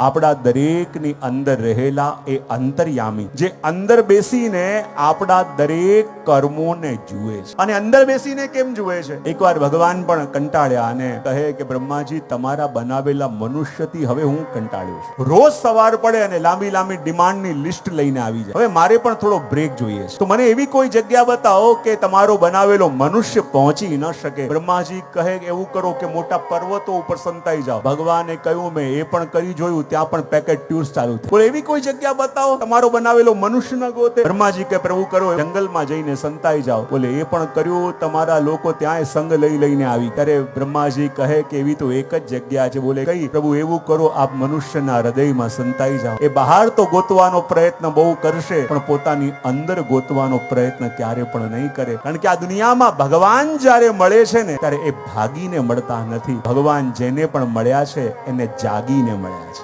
આપણા દરેકની અંદર રહેલા એ અંતર્યામી, જે અંદર બેસીને આપણા દરેક કર્મોને જુએ છે. અને અંદર બેસીને કેમ જુએ છે? એકવાર ભગવાન પણ કંટાળ્યા અને કહે કે, બ્રહ્માજી, તમારા બનાવેલા મનુષ્યથી હવે હું કંટાળ્યો છું. રોજ સવાર પડે અને લાંબી લાંબી ડિમાન્ડની લિસ્ટ લઈને આવી જાય. હવે મારે પણ થોડો બ્રેક જોઈએ છે. તો મને એવી કોઈ જગ્યા બતાવો કે તમારો બનાવેલો મનુષ્ય પહોંચી ન શકે. બ્રહ્માજી કહે એવું કરો કે મોટા પર્વતો ઉપર સંતાઈ જાઓ. ભગવાને કહ્યું, મેં એ પણ કરી જોયું ત્યાં પણ પેકેટ ટૂર્સ ચાલુ બોલે, એવી કોઈ જગ્યા બતાવો? તમારો બનાવેલો મનુષ્ય ન ગોતે. બ્રહ્માજી કે, પ્રભુ કરો, જંગલમાં જઈને સંતાઈ જાઓ. બોલે, એ પણ કર્યું, તમારા લોકો ત્યાં સંગ લઈ લઈને આવી. ત્યારે બ્રહ્માજી કહે કે, એવી તો એક જ જગ્યા છે. બોલે, કઈ? પ્રભુ, એવું કરો, આપ મનુષ્યના હૃદયમાં સંતાઈ જાઓ. એ બહાર તો ગોતવાનો પ્રયત્ન બહુ કરશે, પણ પોતાની અંદર ગોતવાનો પ્રયત્ન ક્યારે પણ નહીં કરે. કારણ કે આ દુનિયામાં ભગવાન જ્યારે મળે છે ને, ત્યારે એ ભાગીને મળતા નથી. ભગવાન જેને પણ મળ્યા છે, એને જાગીને મળ્યા છે.